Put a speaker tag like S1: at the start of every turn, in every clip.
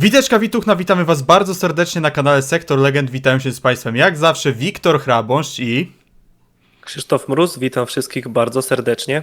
S1: Witeczka Wituchna, witamy was bardzo serdecznie na kanale Sektor Legend. Witają się z państwem jak zawsze Wiktor Hrabąszcz i...
S2: Krzysztof Mróz, witam wszystkich bardzo serdecznie.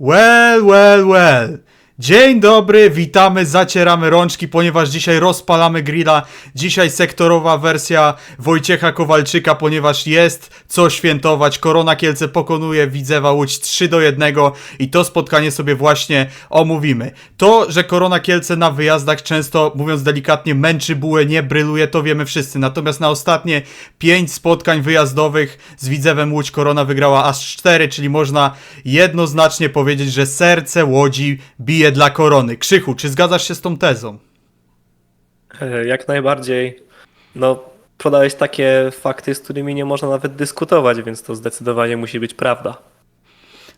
S1: Well, well, well. Dzień dobry, witamy, zacieramy rączki, ponieważ dzisiaj rozpalamy grilla. Dzisiaj sektorowa wersja Wojciecha Kowalczyka, ponieważ jest co świętować. Korona Kielce pokonuje Widzewa Łódź 3 do 1 i to spotkanie sobie właśnie omówimy. To, że Korona Kielce na wyjazdach często, mówiąc delikatnie, męczy bułę, nie bryluje, to wiemy wszyscy. Natomiast na ostatnie 5 spotkań wyjazdowych z Widzewem Łódź Korona wygrała aż 4, czyli można jednoznacznie powiedzieć, że serce Łodzi bije dla Korony. Krzychu, czy zgadzasz się z tą tezą?
S2: E, Jak najbardziej, no, podałeś takie fakty, z którymi nie można nawet dyskutować, więc to zdecydowanie musi być prawda.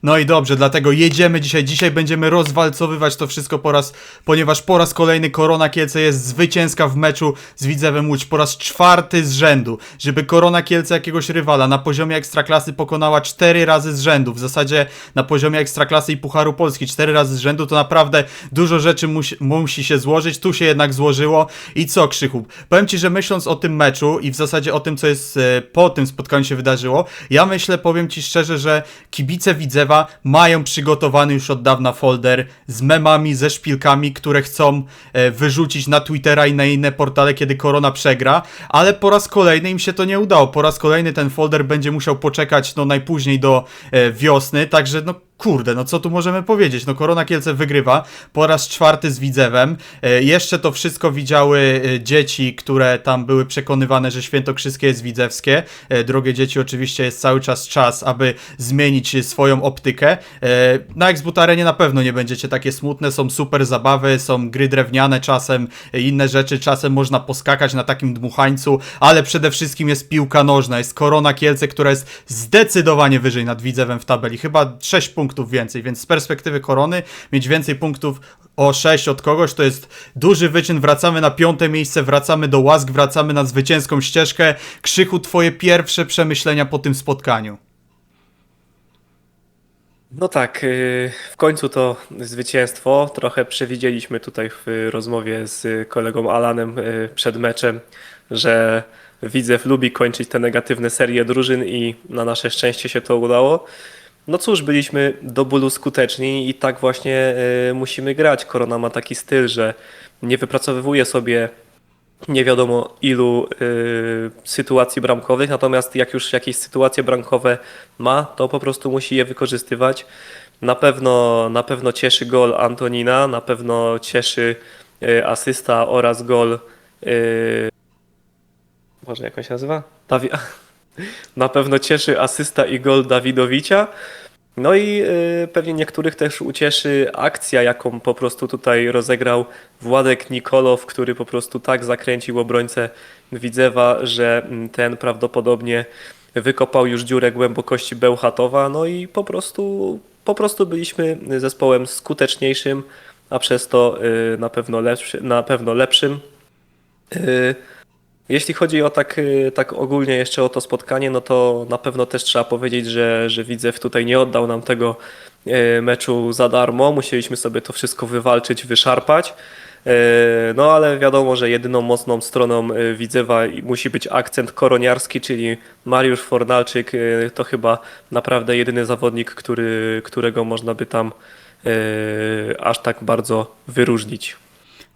S1: No i dobrze, dlatego jedziemy dzisiaj. Dzisiaj będziemy rozwalcowywać to wszystko po raz, ponieważ po raz kolejny Korona Kielce jest zwycięska w meczu z Widzewem Łódź. Po raz czwarty z rzędu. Żeby Korona Kielce jakiegoś rywala na poziomie Ekstraklasy pokonała cztery razy z rzędu. W zasadzie na poziomie Ekstraklasy i Pucharu Polski cztery razy z rzędu to naprawdę dużo rzeczy musi, musi się złożyć. Tu się jednak złożyło. I co Krzychu? Powiem Ci, że myśląc o tym meczu i w zasadzie o tym, co jest e, po tym spotkaniu się wydarzyło, ja myślę, powiem Ci szczerze, że kibice Widzewa mają przygotowany już od dawna folder z memami, ze szpilkami, które chcą e, wyrzucić na Twittera i na inne portale, kiedy Korona przegra, ale po raz kolejny im się to nie udało. Po raz kolejny ten folder będzie musiał poczekać no najpóźniej do e, wiosny, także no kurde, no co tu możemy powiedzieć? No Korona Kielce wygrywa po raz czwarty z Widzewem. E, jeszcze to wszystko widziały e, dzieci, które tam były przekonywane, że Świętokrzyskie jest widzewskie. E, drogie dzieci, oczywiście jest cały czas czas, aby zmienić swoją optykę. Na Xboot Arenie na pewno nie będziecie takie smutne, są super zabawy, są gry drewniane czasem, inne rzeczy, czasem można poskakać na takim dmuchańcu, ale przede wszystkim jest piłka nożna, jest Korona Kielce, która jest zdecydowanie wyżej nad Widzewem w tabeli, chyba 6 punktów więcej, więc z perspektywy Korony mieć więcej punktów o 6 od kogoś to jest duży wyczyn, wracamy na piąte miejsce, wracamy do łask, wracamy na zwycięską ścieżkę. Krzychu, twoje pierwsze przemyślenia po tym spotkaniu.
S2: No tak, y, w końcu to zwycięstwo. Trochę przewidzieliśmy tutaj w rozmowie z kolegą Alanem y, przed meczem, że Widzew lubi kończyć te negatywne serie drużyn i na nasze szczęście się to udało. No cóż, byliśmy do bólu skuteczni i tak właśnie y, musimy grać. Korona ma taki styl, że nie wypracowywuje sobie nie wiadomo ilu y, sytuacji bramkowych, natomiast jak już jakieś sytuacje bramkowe ma, to po prostu musi je wykorzystywać. Na pewno, na pewno cieszy gol Antonina, na pewno cieszy y, asysta oraz gol. Y, Boże, jak on się nazywa? Na pewno cieszy asysta i gol Dawidowicia. No i y, pewnie niektórych też ucieszy akcja, jaką po prostu tutaj rozegrał Władek Nikolow, który po prostu tak zakręcił obrońcę Widzewa, że mm, ten prawdopodobnie wykopał już dziurę głębokości Bełchatowa. No i po prostu, po prostu byliśmy zespołem skuteczniejszym, a przez to y, na pewno, lepszy, na pewno lepszym. Jeśli chodzi o tak, y, tak ogólnie jeszcze o to spotkanie, no to na pewno też trzeba powiedzieć, że, że Widzew tutaj nie oddał nam tego y, meczu za darmo. Musieliśmy sobie to wszystko wywalczyć, wyszarpać. Y, No ale wiadomo, że jedyną mocną stroną Widzewa musi być akcent koroniarski, czyli Mariusz Fornalczyk to chyba naprawdę jedyny zawodnik, który, którego można by tam aż tak bardzo wyróżnić.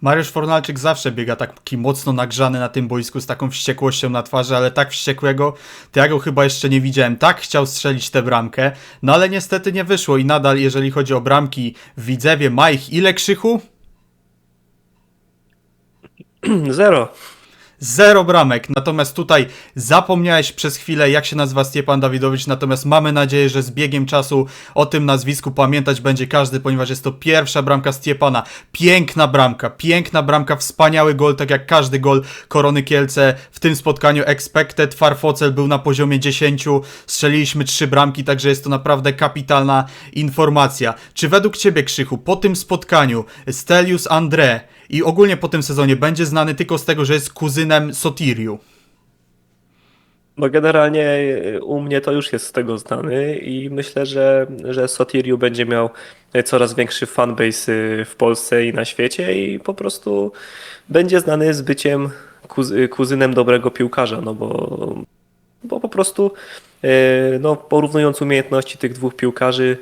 S1: Mariusz Fornalczyk zawsze biega taki mocno nagrzany na tym boisku z taką wściekłością na twarzy, ale tak wściekłego to ja go chyba jeszcze nie widziałem. Tak chciał strzelić tę bramkę, no ale niestety nie wyszło i nadal jeżeli chodzi o bramki w Widzewie, ma ich ile krzychu?
S2: Zero.
S1: Zero bramek, natomiast tutaj zapomniałeś przez chwilę, jak się nazywa Stiepan Dawidowicz, natomiast mamy nadzieję, że z biegiem czasu o tym nazwisku pamiętać będzie każdy, ponieważ jest to pierwsza bramka Stiepana. Piękna bramka, piękna bramka, wspaniały gol, tak jak każdy gol Korony Kielce w tym spotkaniu expected. Farfocel był na poziomie 10, strzeliliśmy trzy bramki, także jest to naprawdę kapitalna informacja. Czy według Ciebie, Krzychu, po tym spotkaniu Stelius André i ogólnie po tym sezonie będzie znany tylko z tego, że jest kuzynem Sotiriu?
S2: No generalnie y, u mnie to już jest z tego znany i myślę, że, że Sotiriu będzie miał y, coraz większy fanbase y, w Polsce i na świecie i po prostu będzie znany z byciem kuz, kuzynem dobrego piłkarza, no bo, bo po prostu no, porównując umiejętności tych dwóch piłkarzy,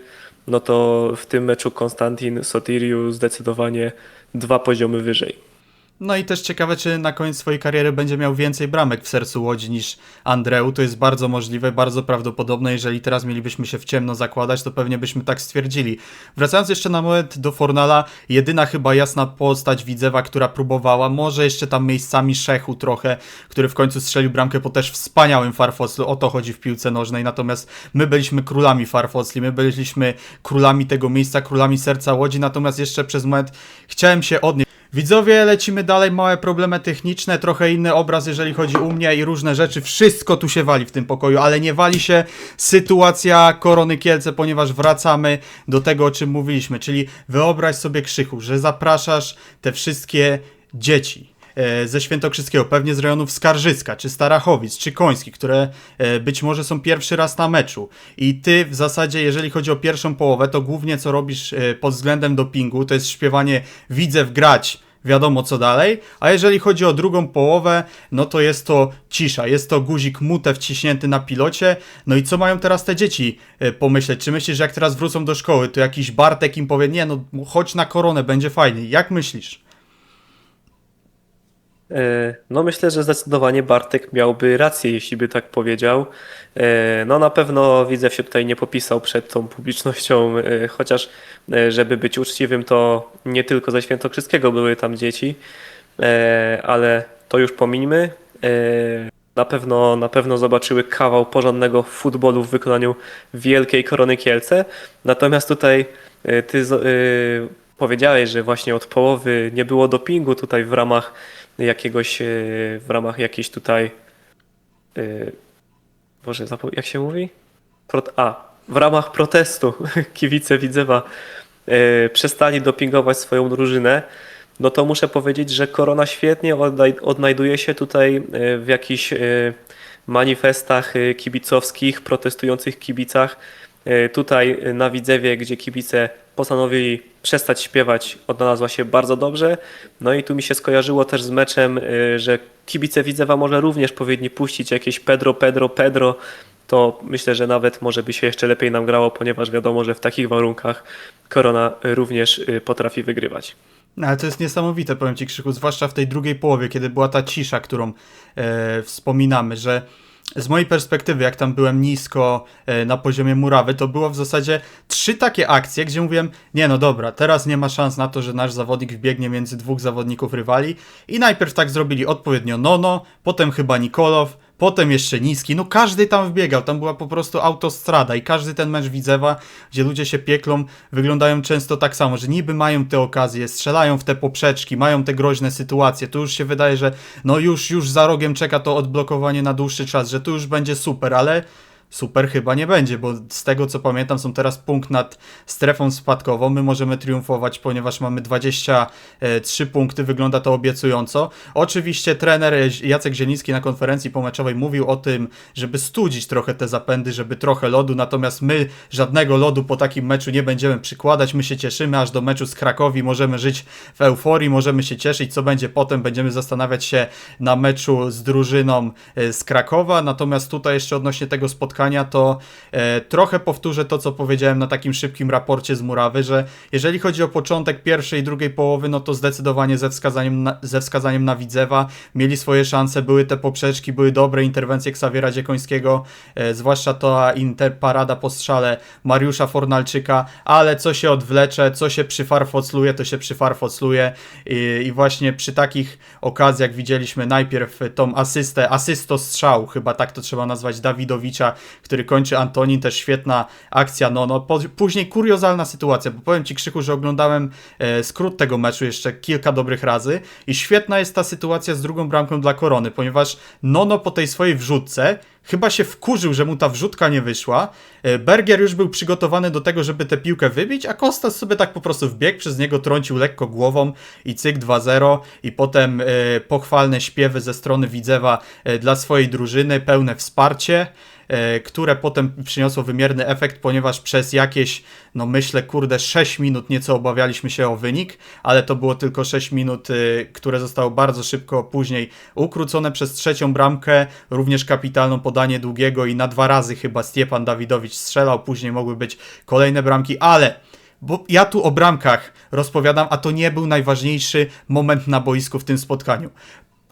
S2: no to w tym meczu Konstantin Sotiriu zdecydowanie dwa poziomy wyżej.
S1: No i też ciekawe, czy na koniec swojej kariery będzie miał więcej bramek w sercu Łodzi niż Andreu. To jest bardzo możliwe, bardzo prawdopodobne. Jeżeli teraz mielibyśmy się w ciemno zakładać, to pewnie byśmy tak stwierdzili. Wracając jeszcze na moment do Fornala, jedyna chyba jasna postać Widzewa, która próbowała, może jeszcze tam miejscami Szechu trochę, który w końcu strzelił bramkę po też wspaniałym farfoclu. O to chodzi w piłce nożnej. Natomiast my byliśmy królami farfocli, my byliśmy królami tego miejsca, królami serca Łodzi. Natomiast jeszcze przez moment chciałem się odnieść. Widzowie, lecimy dalej, małe problemy techniczne, trochę inny obraz, jeżeli chodzi u mnie i różne rzeczy. Wszystko tu się wali w tym pokoju, ale nie wali się sytuacja Korony Kielce, ponieważ wracamy do tego, o czym mówiliśmy. Czyli wyobraź sobie, Krzychu, że zapraszasz te wszystkie dzieci e, ze Świętokrzyskiego, pewnie z rejonów Skarżyska, czy Starachowic, czy Koński, które e, być może są pierwszy raz na meczu. I ty w zasadzie, jeżeli chodzi o pierwszą połowę, to głównie co robisz e, pod względem dopingu, to jest śpiewanie widzę grać, wiadomo co dalej, a jeżeli chodzi o drugą połowę, no to jest to cisza, jest to guzik mute wciśnięty na pilocie, no i co mają teraz te dzieci e, pomyśleć? Czy myślisz, że jak teraz wrócą do szkoły, to jakiś Bartek im powie, nie no, chodź na koronę, będzie fajnie. Jak myślisz?
S2: E, No myślę, że zdecydowanie Bartek miałby rację, jeśli by tak powiedział. E, No na pewno Widzew się tutaj nie popisał przed tą publicznością, e, chociaż żeby być uczciwym, to nie tylko ze Świętokrzyskiego były tam dzieci, ale to już pomińmy. Na pewno, na pewno zobaczyły kawał porządnego futbolu w wykonaniu wielkiej Korony Kielce. Natomiast tutaj ty powiedziałeś, że właśnie od połowy nie było dopingu tutaj w ramach jakiegoś, e, w ramach jakiejś tutaj, e, Boże, jak się mówi? A, w ramach protestu kibice Widzewa e, przestali dopingować swoją drużynę, no to muszę powiedzieć, że Korona świetnie odnaj- odnajduje się tutaj w jakichś manifestach kibicowskich, protestujących kibicach. Tutaj na Widzewie, gdzie kibice postanowili przestać śpiewać, odnalazła się bardzo dobrze. No i tu mi się skojarzyło też z meczem, y, że kibice Widzewa może również powinni puścić jakieś Pedro, Pedro, Pedro. To myślę, że nawet może by się jeszcze lepiej nam grało, ponieważ wiadomo, że w takich warunkach Korona również y, potrafi wygrywać.
S1: No, ale to jest niesamowite, powiem Ci Krzychu, zwłaszcza w tej drugiej połowie, kiedy była ta cisza, którą e, wspominamy, że z mojej perspektywy, jak tam byłem nisko e, na poziomie murawy, to było w zasadzie trzy takie akcje, gdzie mówiłem, nie no dobra, teraz nie ma szans na to, że nasz zawodnik wbiegnie między dwóch zawodników rywali i najpierw tak zrobili odpowiednio Nono, potem chyba Nikolow, Potem jeszcze niski, no każdy tam wbiegał, tam była po prostu autostrada i każdy ten mecz Widzewa, gdzie ludzie się pieklą, wyglądają często tak samo, że niby mają te okazje, strzelają w te poprzeczki, mają te groźne sytuacje, tu już się wydaje, że no już, już za rogiem czeka to odblokowanie na dłuższy czas, że tu już będzie super, ale super chyba nie będzie, bo z tego co pamiętam są teraz punkt nad strefą spadkową, my możemy triumfować, ponieważ mamy 23 punkty, wygląda to obiecująco. Oczywiście trener Jacek Zieliński na konferencji pomeczowej mówił o tym, żeby studzić trochę te zapędy, żeby trochę lodu, natomiast my żadnego lodu po takim meczu nie będziemy przykładać, my się cieszymy aż do meczu z Krakowi, możemy żyć w euforii, możemy się cieszyć, co będzie potem, będziemy zastanawiać się na meczu z drużyną e, z Krakowa, natomiast tutaj jeszcze odnośnie tego spotkania, to e, trochę powtórzę to, co powiedziałem na takim szybkim raporcie z Murawy, że jeżeli chodzi o początek pierwszej i drugiej połowy, no to zdecydowanie ze wskazaniem na, ze wskazaniem na Widzewa. Mieli swoje szanse, były te poprzeczki, były dobre interwencje Ksawiera Dziekońskiego, e, zwłaszcza ta interparada po strzale Mariusza Fornalczyka, ale co się odwlecze, co się przyfarfocluje, to się przyfarfocluje. I, i właśnie przy takich okazjach widzieliśmy najpierw tą asystę, asysto strzał, chyba tak to trzeba nazwać, Dawidowicza, który kończy Antonin, też świetna akcja Nono. Po, później kuriozalna sytuacja, bo powiem Ci Krzychu, że oglądałem e, skrót tego meczu jeszcze kilka dobrych razy i świetna jest ta sytuacja z drugą bramką dla Korony, ponieważ Nono po tej swojej wrzutce chyba się wkurzył, że mu ta wrzutka nie wyszła. E, Berger już był przygotowany do tego, żeby tę piłkę wybić, a Kostas sobie tak po prostu wbiegł, przez niego trącił lekko głową i cyk 2-0 i potem e, pochwalne śpiewy ze strony Widzewa e, dla swojej drużyny, pełne wsparcie które potem przyniosło wymierny efekt, ponieważ przez jakieś, no myślę, kurde, 6 minut nieco obawialiśmy się o wynik, ale to było tylko 6 minut, y, które zostało bardzo szybko później ukrócone przez trzecią bramkę, również kapitalną podanie długiego i na dwa razy chyba Stiepan Dawidowicz strzelał, później mogły być kolejne bramki, ale bo ja tu o bramkach rozpowiadam, a to nie był najważniejszy moment na boisku w tym spotkaniu.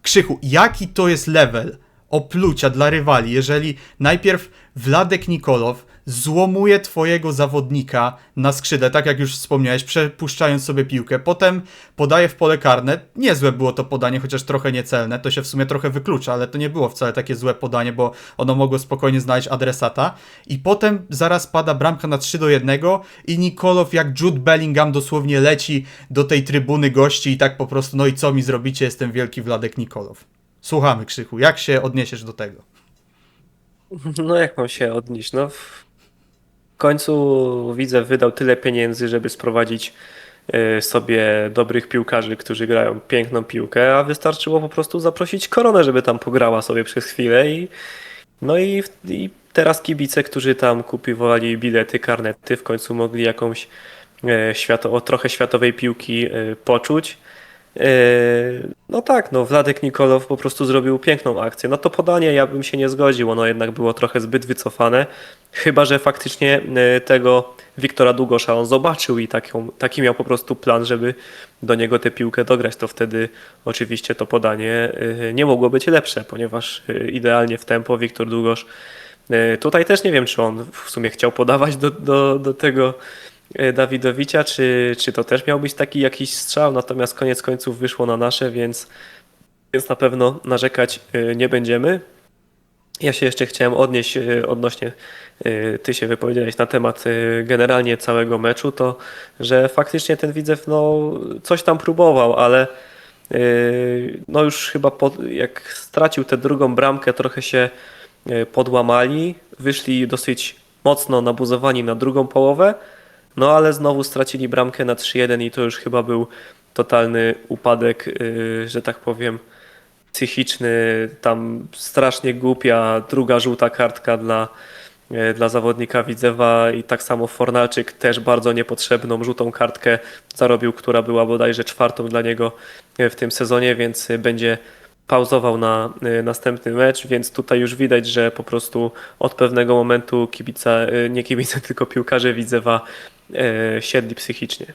S1: Krzychu, jaki to jest level oplucia dla rywali, jeżeli najpierw Wladek Nikolow złomuje twojego zawodnika na skrzydle, tak jak już wspomniałeś, przepuszczając sobie piłkę, potem podaje w pole karne, niezłe było to podanie, chociaż trochę niecelne, to się w sumie trochę wyklucza, ale to nie było wcale takie złe podanie, bo ono mogło spokojnie znaleźć adresata. I potem zaraz pada bramka na 3 do 1 i Nikolow jak Jude Bellingham dosłownie leci do tej trybuny gości i tak po prostu, no i co mi zrobicie, jestem wielki Wladek Nikolow. Słuchamy, Krzychu. Jak się odniesiesz do tego?
S2: No jak mam się odnieść? No w końcu widzę wydał tyle pieniędzy, żeby sprowadzić y, sobie dobrych piłkarzy, którzy grają piękną piłkę, a wystarczyło po prostu zaprosić koronę, żeby tam pograła sobie przez chwilę i no i, i teraz kibice, którzy tam kupowali bilety, karnety, w końcu mogli jakąś e, świato, trochę światowej piłki e, poczuć. E, No tak, no Wladek Nikolow po prostu zrobił piękną akcję. No to podanie ja bym się nie zgodził, ono jednak było trochę zbyt wycofane. Chyba, że faktycznie e, tego Wiktora Długosza on zobaczył i taką, taki miał po prostu plan, żeby do niego tę piłkę dograć, to wtedy oczywiście to podanie e, nie mogło być lepsze, ponieważ idealnie w tempo Wiktor Długosz Tutaj też nie wiem, czy on w sumie chciał podawać do, do, do tego e, Dawidowicza, czy, czy to też miał być taki jakiś strzał, natomiast koniec końców wyszło na nasze, więc, więc na pewno narzekać e, nie będziemy. Ja się jeszcze chciałem odnieść e, odnośnie, ty się wypowiedziałeś na temat generalnie całego meczu, to że faktycznie ten Widzew no, coś tam próbował, ale no już chyba po, jak stracił tę drugą bramkę, trochę się podłamali, wyszli dosyć mocno nabuzowani na drugą połowę, no ale znowu stracili bramkę na 3-1 i to już chyba był totalny upadek, e, że tak powiem, psychiczny, tam strasznie głupia druga żółta kartka dla, e, dla zawodnika Widzewa i tak samo Fornalczyk też bardzo niepotrzebną żółtą kartkę zarobił, która była bodajże czwartą dla niego e, w tym sezonie, więc będzie pauzował na następny mecz, więc tutaj już widać, że po prostu od pewnego momentu kibica, nie kibice, tylko piłkarze Widzewa siedli psychicznie.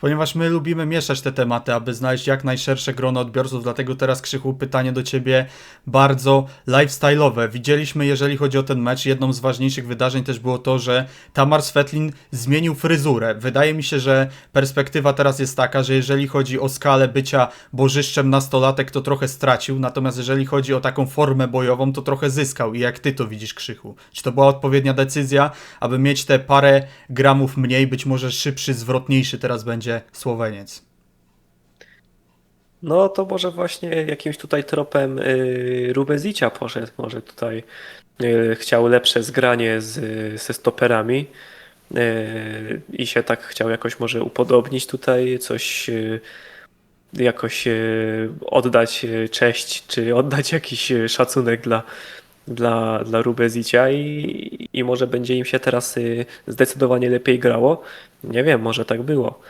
S1: Ponieważ my lubimy mieszać te tematy, aby znaleźć jak najszersze grono odbiorców, dlatego teraz Krzychu pytanie do Ciebie bardzo lifestyle'owe. Widzieliśmy, jeżeli chodzi o ten mecz, jedną z ważniejszych wydarzeń też było to, że Tamar Svetlin zmienił fryzurę. Wydaje mi się, że perspektywa teraz jest taka, że jeżeli chodzi o skalę bycia bożyszczem nastolatek, to trochę stracił, natomiast jeżeli chodzi o taką formę bojową, to trochę zyskał. I jak Ty to widzisz, Krzychu? Czy to była odpowiednia decyzja, aby mieć te parę gramów mniej, być może szybszy, zwrotniejszy teraz będzie Słoweniec?
S2: No to może właśnie jakimś tutaj tropem y, Rubezicia poszedł, może tutaj y, chciał lepsze zgranie z, ze stoperami y, i się tak chciał jakoś może upodobnić tutaj, coś jakoś oddać cześć, czy oddać jakiś szacunek dla, dla, dla Rubezicia i, i może będzie im się teraz zdecydowanie lepiej grało. Nie wiem, może tak było.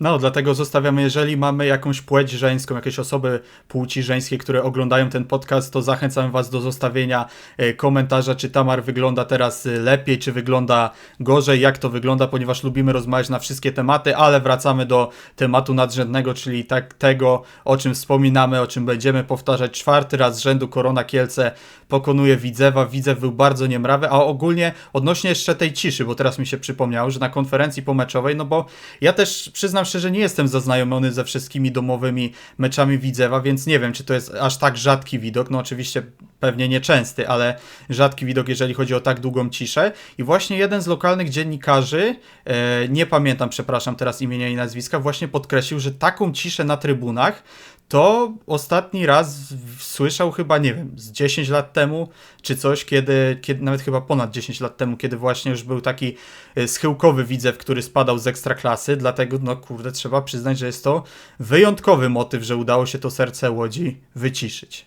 S1: No, dlatego zostawiamy, jeżeli mamy jakąś płeć żeńską, jakieś osoby płci żeńskiej, które oglądają ten podcast, to zachęcam Was do zostawienia e, komentarza, czy Tamar wygląda teraz e, lepiej, czy wygląda gorzej, jak to wygląda, ponieważ lubimy rozmawiać na wszystkie tematy, ale wracamy do tematu nadrzędnego, czyli tak tego, o czym wspominamy, o czym będziemy powtarzać czwarty raz z rzędu Korona Kielce pokonuje Widzewa. Widzew był bardzo niemrawy, a ogólnie odnośnie jeszcze tej ciszy, bo teraz mi się przypomniało, że na konferencji pomeczowej, no bo ja też przyznam szczerze, nie jestem zaznajomiony ze wszystkimi domowymi meczami Widzewa, więc nie wiem, czy to jest aż tak rzadki widok. No oczywiście pewnie nieczęsty, ale rzadki widok, jeżeli chodzi o tak długą ciszę. I właśnie jeden z lokalnych dziennikarzy, e, nie pamiętam, przepraszam teraz imienia i nazwiska, właśnie podkreślił, że taką ciszę na trybunach to ostatni raz słyszał chyba, nie wiem, z 10 lat temu, czy coś, kiedy, kiedy nawet chyba ponad 10 lat temu, kiedy właśnie już był taki e, schyłkowy widzew, który spadał z ekstraklasy, dlatego, no kurde, trzeba przyznać, że jest to wyjątkowy motyw, że udało się to serce Łodzi wyciszyć.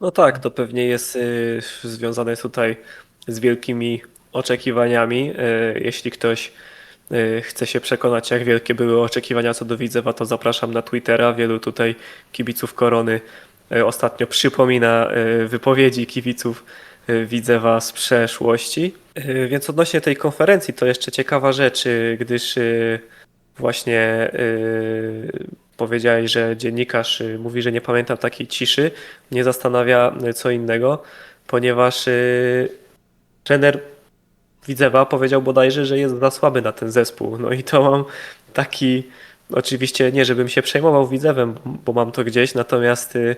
S2: No tak, to pewnie jest y, związane tutaj z wielkimi oczekiwaniami. Y, jeśli ktoś y, chce się przekonać, jak wielkie były oczekiwania co do Widzewa, to zapraszam na Twittera. Wielu tutaj kibiców Korony y, ostatnio przypomina y, wypowiedzi kibiców y, Widzewa z przeszłości. Y, Więc odnośnie tej konferencji, to jeszcze ciekawa rzecz, y, gdyż y, właśnie y, powiedziałeś, że dziennikarz y, mówi, że nie pamiętam takiej ciszy. Mnie zastanawia y, co innego, ponieważ y, trener Widzewa powiedział bodajże, że jest za słaby na ten zespół. No i to mam taki, oczywiście nie żebym się przejmował Widzewem, bo mam to gdzieś, natomiast y,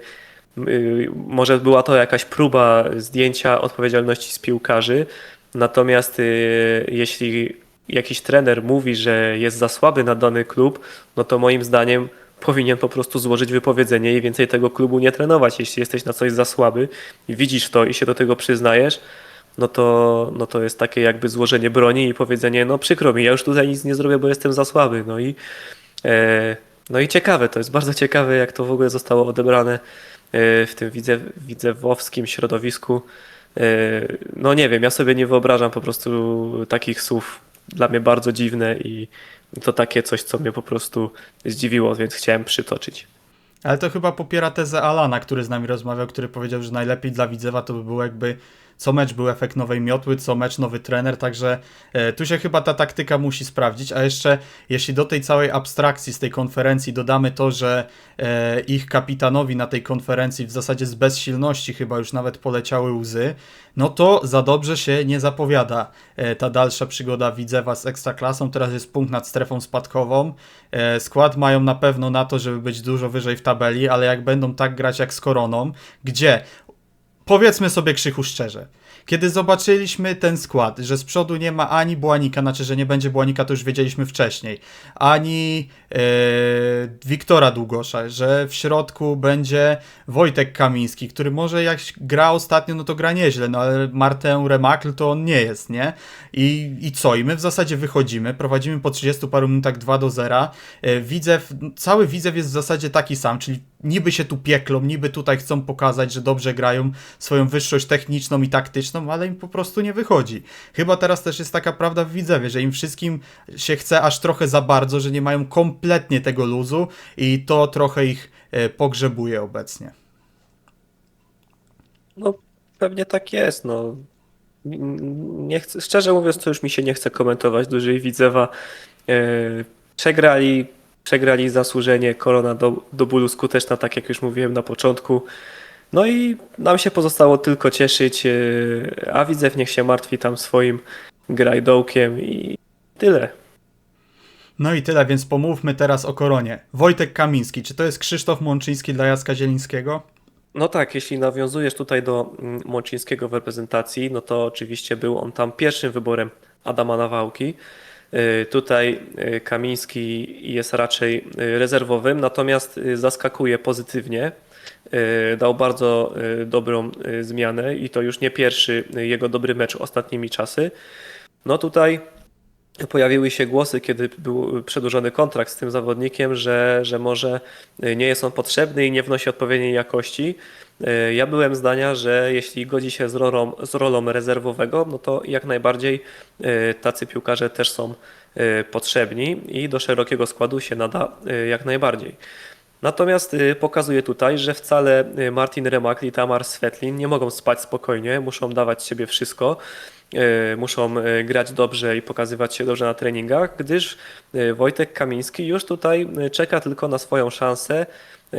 S2: y, może była to jakaś próba zdjęcia odpowiedzialności z piłkarzy, natomiast y, jeśli jakiś trener mówi, że jest za słaby na dany klub, no to moim zdaniem powinien po prostu złożyć wypowiedzenie i więcej tego klubu nie trenować. Jeśli jesteś na coś za słaby widzisz to i się do tego przyznajesz, no to, no to jest takie jakby złożenie broni i powiedzenie, no przykro mi, ja już tutaj nic nie zrobię, bo jestem za słaby. No i, e, no i ciekawe, to jest bardzo ciekawe, jak to w ogóle zostało odebrane e, w tym widzew, widzewowskim środowisku. E, no nie wiem, ja sobie nie wyobrażam po prostu takich słów. Dla mnie bardzo dziwne i to takie coś, co mnie po prostu zdziwiło, więc chciałem przytoczyć.
S1: Ale to chyba popiera tezę Alana, który z nami rozmawiał, który powiedział, że najlepiej dla Widzewa to by było jakby co mecz był efekt nowej miotły, co mecz nowy trener, także e, tu się chyba ta taktyka musi sprawdzić, a jeszcze jeśli do tej całej abstrakcji z tej konferencji dodamy to, że e, ich kapitanowi na tej konferencji w zasadzie z bezsilności chyba już nawet poleciały łzy, no to za dobrze się nie zapowiada e, ta dalsza przygoda Widzewa z Ekstraklasą, teraz jest punkt nad strefą spadkową, skład mają na pewno na to, żeby być dużo wyżej w tabeli, ale jak będą tak grać jak z Koroną, gdzie powiedzmy sobie krzychu szczerze. Kiedy zobaczyliśmy ten skład, że z przodu nie ma ani Błanika, znaczy, że nie będzie Błanika, to już wiedzieliśmy wcześniej, ani e, Wiktora Długosza, że w środku będzie Wojtek Kamiński, który może jak gra ostatnio, no to gra nieźle, no ale Martę Remakl to on nie jest, nie? I, I co? I my w zasadzie wychodzimy, prowadzimy po 30 paru minutach 2 do 0. E, Widzew, cały Widzew jest w zasadzie taki sam, czyli niby się tu pieklą, niby tutaj chcą pokazać, że dobrze grają swoją wyższość techniczną i taktyczną, ale im po prostu nie wychodzi. Chyba teraz też jest taka prawda w Widzewie, że im wszystkim się chce aż trochę za bardzo, że nie mają kompletnie tego luzu i to trochę ich e, pogrzebuje obecnie.
S2: No pewnie tak jest, no. Nie chcę, szczerze mówiąc, to już mi się nie chce komentować dłużej Widzewa. E, przegrali, przegrali zasłużenie, korona do, do bólu skuteczna, tak jak już mówiłem na początku. No i nam się pozostało tylko cieszyć, e, a Widzew niech się martwi tam swoim grajdołkiem i tyle.
S1: No i tyle, więc pomówmy teraz o koronie. Wojtek Kamiński, czy to jest Krzysztof Mączyński dla Jacka Zielińskiego?
S2: No tak, jeśli nawiązujesz tutaj do mm, Mączyńskiego w reprezentacji, no to oczywiście był on tam pierwszym wyborem Adama Nawałki. Y, Tutaj y, Kamiński jest raczej y, rezerwowym, natomiast zaskakuje pozytywnie. Dał bardzo dobrą zmianę i to już nie pierwszy jego dobry mecz ostatnimi czasy. No tutaj pojawiły się głosy, kiedy był przedłużony kontrakt z tym zawodnikiem, że, że może nie jest on potrzebny i nie wnosi odpowiedniej jakości. E, Ja byłem zdania, że jeśli godzi się z rolą, z rolą rezerwowego, no to jak najbardziej e, tacy piłkarze też są e, potrzebni i do szerokiego składu się nada jak najbardziej. Natomiast pokazuje tutaj, że wcale Martin Remakl i Tamar Svetlin nie mogą spać spokojnie, muszą dawać siebie wszystko, muszą grać dobrze i pokazywać się dobrze na treningach, gdyż Wojtek Kamiński już tutaj czeka tylko na swoją szansę,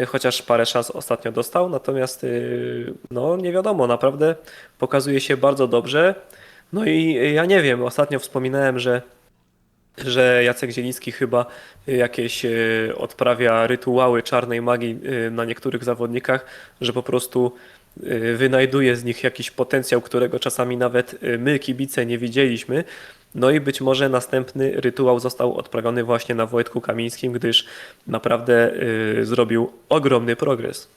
S2: chociaż parę szans ostatnio dostał, natomiast y, no nie wiadomo, naprawdę pokazuje się bardzo dobrze. No i y, ja nie wiem, ostatnio wspominałem, że że Jacek Zieliński chyba jakieś e, odprawia rytuały czarnej magii e, na niektórych zawodnikach, że po prostu e, wynajduje z nich jakiś potencjał, którego czasami nawet e, my, kibice, nie widzieliśmy. No i być może następny rytuał został odprawiony właśnie na Wojtku Kamińskim, gdyż naprawdę e, zrobił ogromny progres.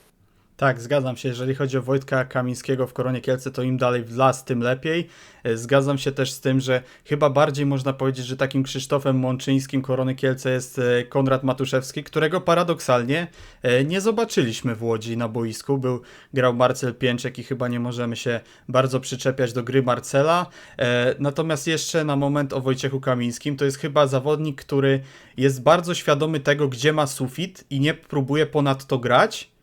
S1: Tak, zgadzam się. Jeżeli chodzi o Wojtka Kamińskiego w Koronie Kielce, to im dalej w las, tym lepiej. E, Zgadzam się też z tym, że chyba bardziej można powiedzieć, że takim Krzysztofem Mączyńskim Korony Kielce jest e, Konrad Matuszewski, którego paradoksalnie e, nie zobaczyliśmy w Łodzi na boisku. Był, grał Marcel Pięczek i chyba nie możemy się bardzo przyczepiać do gry Marcela. Natomiast jeszcze na moment o Wojciechu Kamińskim, to jest chyba zawodnik, który jest bardzo świadomy tego, gdzie ma sufit i nie próbuje ponad to grać.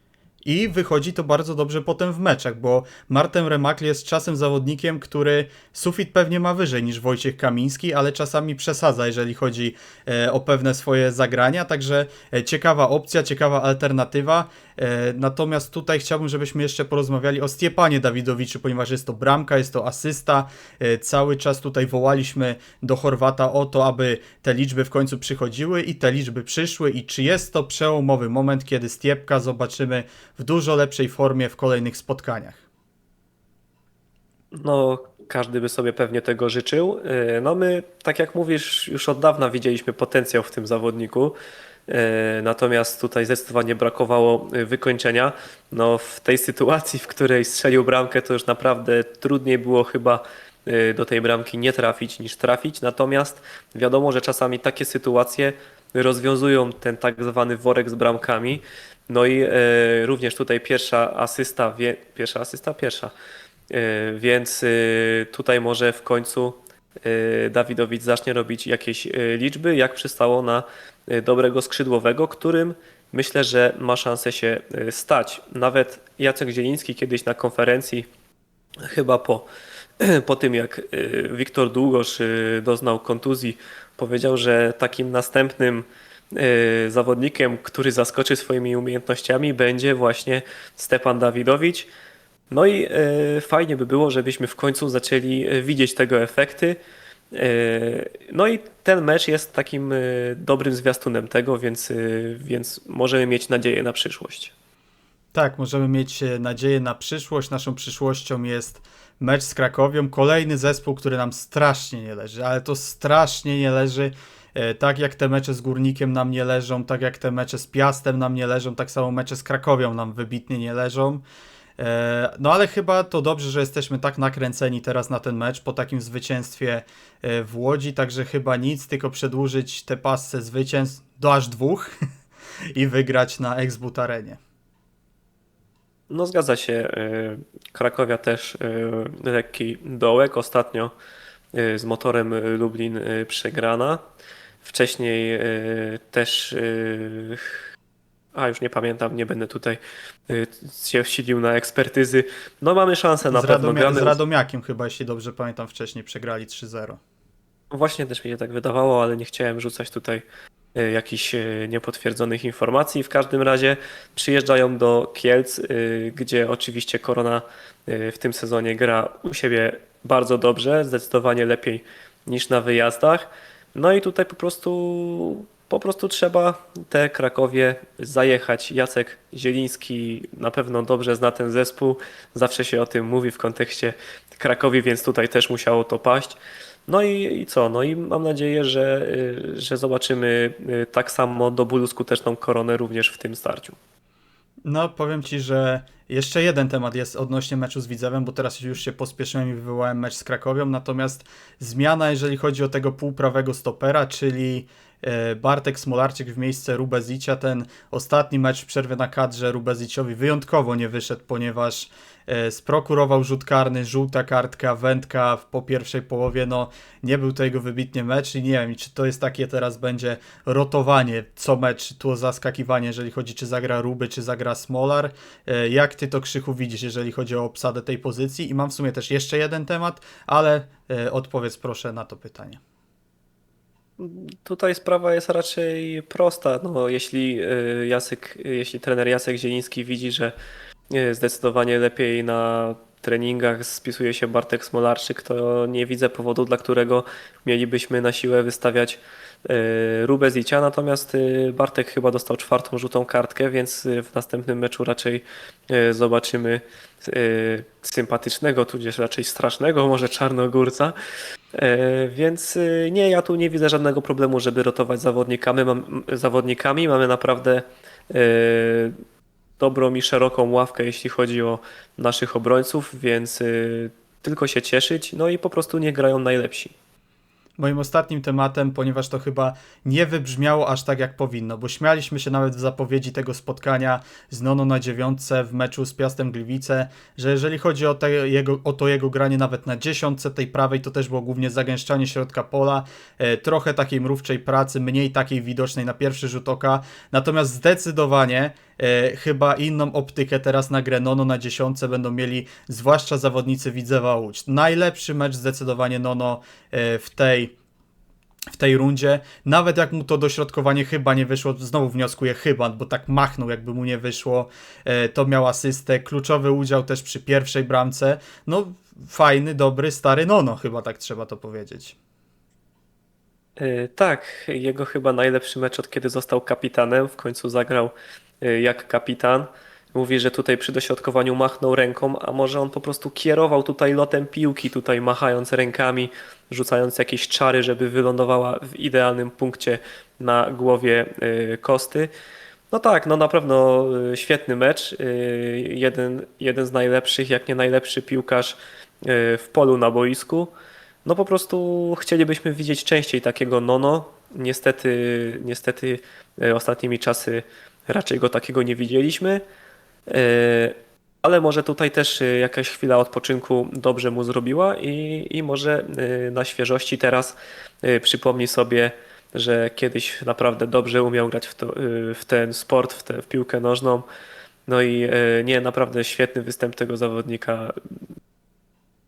S1: I wychodzi to bardzo dobrze potem w meczach, bo Marten Remakl jest czasem zawodnikiem, który sufit pewnie ma wyżej niż Wojciech Kamiński, ale czasami przesadza, jeżeli chodzi e, o pewne swoje zagrania, także e, ciekawa opcja, ciekawa alternatywa. E, natomiast tutaj chciałbym, żebyśmy jeszcze porozmawiali o Stiepanie Dawidowiczu, ponieważ jest to bramka, jest to asysta. E, cały czas tutaj wołaliśmy do Chorwata o to, aby te liczby w końcu przychodziły i te liczby przyszły i czy jest to przełomowy moment, kiedy Stiepka zobaczymy w dużo lepszej formie w kolejnych spotkaniach.
S2: No, każdy by sobie pewnie tego życzył. Yy, No my, tak jak mówisz, już od dawna widzieliśmy potencjał w tym zawodniku. Yy, Natomiast tutaj zdecydowanie brakowało yy, wykończenia. No, w tej sytuacji, w której strzelił bramkę, to już naprawdę trudniej było chyba yy, do tej bramki nie trafić niż trafić. Natomiast wiadomo, że czasami takie sytuacje rozwiązują ten tak zwany worek z bramkami. No i również tutaj pierwsza asysta, wie, pierwsza asysta, pierwsza. Więc tutaj może w końcu Dawidowicz zacznie robić jakieś yy, liczby, jak przystało na yy, dobrego skrzydłowego, którym myślę, że ma szansę się stać. Nawet Jacek Zieliński kiedyś na konferencji, chyba po, po tym jak Wiktor Długosz doznał kontuzji, powiedział, że takim następnym zawodnikiem, który zaskoczy swoimi umiejętnościami, będzie właśnie Stepan Dawidowicz. No i e, fajnie by było, żebyśmy w końcu zaczęli e, widzieć tego efekty. E, no i ten mecz jest takim dobrym zwiastunem tego, więc, więc możemy mieć nadzieję na przyszłość.
S1: Tak, możemy mieć nadzieję na przyszłość. Naszą przyszłością jest mecz z Krakowią. Kolejny zespół, który nam strasznie nie leży, ale to strasznie nie leży. Tak jak te mecze z Górnikiem nam nie leżą, tak jak te mecze z Piastem nam nie leżą, tak samo mecze z Krakowią nam wybitnie nie leżą. E, No ale chyba to dobrze, że jesteśmy tak nakręceni teraz na ten mecz po takim zwycięstwie e, w Łodzi, także chyba nic, tylko przedłużyć te pasce zwycięstw do aż dwóch i wygrać na Exbut Arenie.
S2: No zgadza się. e, Krakowia też lekki dołek. Ostatnio z motorem Lublin przegrana. Wcześniej też a już nie pamiętam, nie będę tutaj y, się silił na ekspertyzy. No mamy szansę na
S1: z,
S2: pewno.
S1: Radomia-
S2: Gramy
S1: z Radomiakiem chyba, jeśli dobrze pamiętam, wcześniej przegrali 3-0.
S2: Właśnie też mi się tak wydawało, ale nie chciałem rzucać tutaj y, jakichś y, niepotwierdzonych informacji. W każdym razie przyjeżdżają do Kielc, gdzie oczywiście Korona w tym sezonie gra u siebie bardzo dobrze, zdecydowanie lepiej niż na wyjazdach. No i tutaj po prostu po prostu trzeba te Krakowie zajechać. Jacek Zieliński na pewno dobrze zna ten zespół. Zawsze się o tym mówi w kontekście Krakowi, więc tutaj też musiało to paść. No i, i co? No i mam nadzieję, że, y, że zobaczymy y, tak samo do bólu skuteczną koronę również w tym starciu.
S1: No, powiem ci, że jeszcze jeden temat jest odnośnie meczu z Widzewem, bo teraz już się pospieszyłem i wywołałem mecz z Krakowią, natomiast zmiana, jeżeli chodzi o tego półprawego stopera, czyli Bartek Smolarczyk w miejsce Rubezicia, ten ostatni mecz w przerwie na kadrze Rubeziciowi wyjątkowo nie wyszedł, ponieważ e, sprokurował rzut karny, żółta kartka, wędka po pierwszej połowie, no nie był to jego wybitnie mecz i nie wiem, czy to jest takie teraz będzie rotowanie co mecz, to zaskakiwanie, jeżeli chodzi czy zagra Ruby, czy zagra Smolar. E, Jak ty to Krzychu widzisz, jeżeli chodzi o obsadę tej pozycji? I mam w sumie też jeszcze jeden temat, ale e, odpowiedz proszę na to pytanie.
S2: Tutaj sprawa jest raczej prosta. No, jeśli y, Jacek, jeśli trener Jacek Zieliński widzi, że y, zdecydowanie lepiej na treningach spisuje się Bartek Smolarczyk, to nie widzę powodu, dla którego mielibyśmy na siłę wystawiać e, Rubę Zicia, natomiast Bartek chyba dostał czwartą żółtą kartkę, więc w następnym meczu raczej zobaczymy sympatycznego, tudzież raczej strasznego, może czarnogórca. E, Więc e, nie, ja tu nie widzę żadnego problemu, żeby rotować zawodnikami. Mam, zawodnikami. Mamy naprawdę e, dobrą i szeroką ławkę, jeśli chodzi o naszych obrońców, więc e, tylko się cieszyć, no i po prostu nie grają najlepsi.
S1: Moim ostatnim tematem, ponieważ to chyba nie wybrzmiało aż tak jak powinno, bo śmialiśmy się nawet w zapowiedzi tego spotkania z Nono na dziewiątce w meczu z Piastem Gliwice, że jeżeli chodzi o, te jego, o to jego granie nawet na dziesiątce tej prawej, to też było głównie zagęszczanie środka pola, e, trochę takiej mrówczej pracy, mniej takiej widocznej na pierwszy rzut oka, natomiast zdecydowanie chyba inną optykę teraz na grę Nono na dziesiątce będą mieli zwłaszcza zawodnicy Widzewa Łódź. Najlepszy mecz zdecydowanie Nono e, w tej w tej rundzie. Nawet jak mu to dośrodkowanie chyba nie wyszło, znowu wnioskuję chyba, bo tak machnął, jakby mu nie wyszło, e, to miał asystę, kluczowy udział też przy pierwszej bramce. No, fajny, dobry, stary Nono, chyba tak trzeba to powiedzieć.
S2: E, Tak, jego chyba najlepszy mecz od kiedy został kapitanem. W końcu zagrał e, jak kapitan. Mówi, że tutaj przy dośrodkowaniu machnął ręką, a może on po prostu kierował tutaj lotem piłki, tutaj machając rękami, rzucając jakieś czary, żeby wylądowała w idealnym punkcie na głowie e, Kosty. No tak, no na pewno e, świetny mecz. Jeden, jeden z najlepszych, jak nie najlepszy piłkarz w polu na boisku. No po prostu chcielibyśmy widzieć częściej takiego Nono. Niestety, niestety ostatnimi czasy raczej go takiego nie widzieliśmy. E, Ale może tutaj też e, jakaś chwila odpoczynku dobrze mu zrobiła i, i może e, na świeżości teraz przypomni sobie, że kiedyś naprawdę dobrze umiał grać w, to, w ten sport, w, tę w piłkę nożną. No i nie, naprawdę świetny występ tego zawodnika.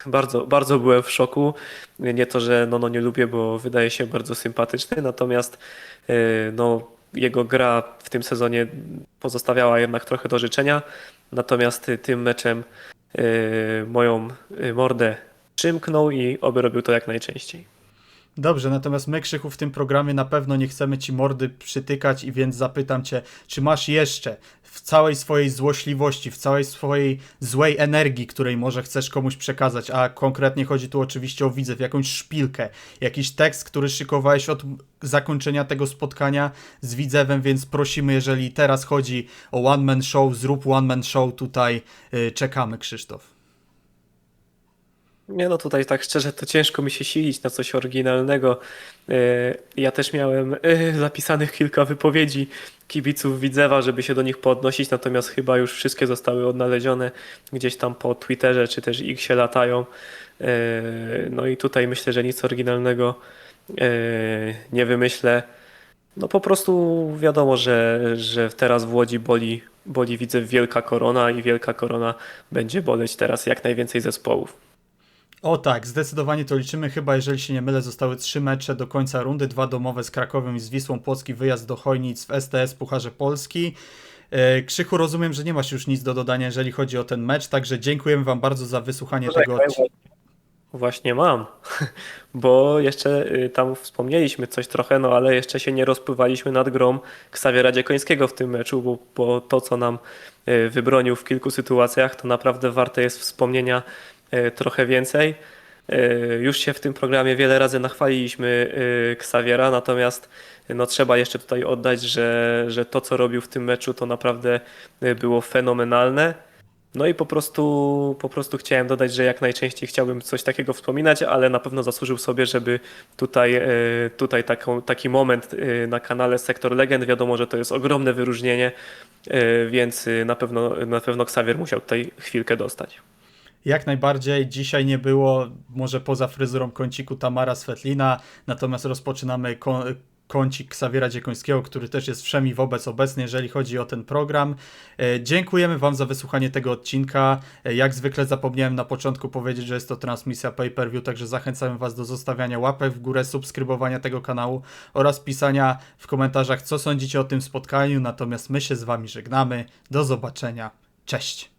S2: Bardzo, bardzo byłem w szoku. Nie to, że no, no nie lubię, bo wydaje się bardzo sympatyczny, natomiast no, jego gra w tym sezonie pozostawiała jednak trochę do życzenia. Natomiast tym meczem e, moją e, mordę przymknął i oby robił to jak najczęściej.
S1: Dobrze, natomiast my, Krzychu, w tym programie na pewno nie chcemy ci mordy przytykać i więc zapytam cię, czy masz jeszcze w całej swojej złośliwości, w całej swojej złej energii, której może chcesz komuś przekazać, a konkretnie chodzi tu oczywiście o widzew, jakąś szpilkę, jakiś tekst, który szykowałeś od zakończenia tego spotkania z widzewem, więc prosimy, jeżeli teraz chodzi o one man show, zrób one man show tutaj, yy, czekamy, Krzysztof.
S2: Nie no, tutaj tak szczerze to ciężko mi się silić na coś oryginalnego. E, Ja też miałem e, zapisanych kilka wypowiedzi kibiców Widzewa, żeby się do nich poodnosić, natomiast chyba już wszystkie zostały odnalezione gdzieś tam po Twitterze czy też Xie latają. E, No i tutaj myślę, że nic oryginalnego nie wymyślę. No po prostu wiadomo, że, że teraz w Łodzi boli, boli Widzew wielka korona i wielka korona będzie boleć teraz jak najwięcej zespołów.
S1: O tak, zdecydowanie to liczymy. Chyba, jeżeli się nie mylę, zostały trzy mecze do końca rundy. Dwa domowe z Krakowem i z Wisłą Płocki, wyjazd do Chojnic w STS Pucharze Polski. E, Krzychu, rozumiem, że nie masz już nic do dodania, jeżeli chodzi o ten mecz, także dziękujemy Wam bardzo za wysłuchanie tego odcinka.
S2: Właśnie mam, bo jeszcze y, tam wspomnieliśmy coś trochę, no ale jeszcze się nie rozpływaliśmy nad grą Ksawiera Dziekońskiego w tym meczu, bo, bo to, co nam y, wybronił w kilku sytuacjach, to naprawdę warte jest wspomnienia trochę więcej. Y, Już się w tym programie wiele razy nachwaliliśmy y, Ksawiera, natomiast no, trzeba jeszcze tutaj oddać, że, że to, co robił w tym meczu, to naprawdę było fenomenalne. No i po prostu, po prostu chciałem dodać, że jak najczęściej chciałbym coś takiego wspominać, ale na pewno zasłużył sobie, żeby tutaj, e, tutaj taką, taki moment e, na kanale Sektor Legend. Wiadomo, że to jest ogromne wyróżnienie, e, więc e, na pewno, na pewno Xavier musiał tutaj chwilkę dostać.
S1: Jak najbardziej. Dzisiaj nie było, może poza fryzurą kąciku Tamara Svetlina, natomiast rozpoczynamy ko- kącik Ksawiera Dziekońskiego, który też jest wszemi wobec obecny, jeżeli chodzi o ten program. E, Dziękujemy Wam za wysłuchanie tego odcinka. E, Jak zwykle zapomniałem na początku powiedzieć, że jest to transmisja pay-per-view, także zachęcamy Was do zostawiania łapek w górę, subskrybowania tego kanału oraz pisania w komentarzach, co sądzicie o tym spotkaniu. Natomiast my się z Wami żegnamy. Do zobaczenia. Cześć!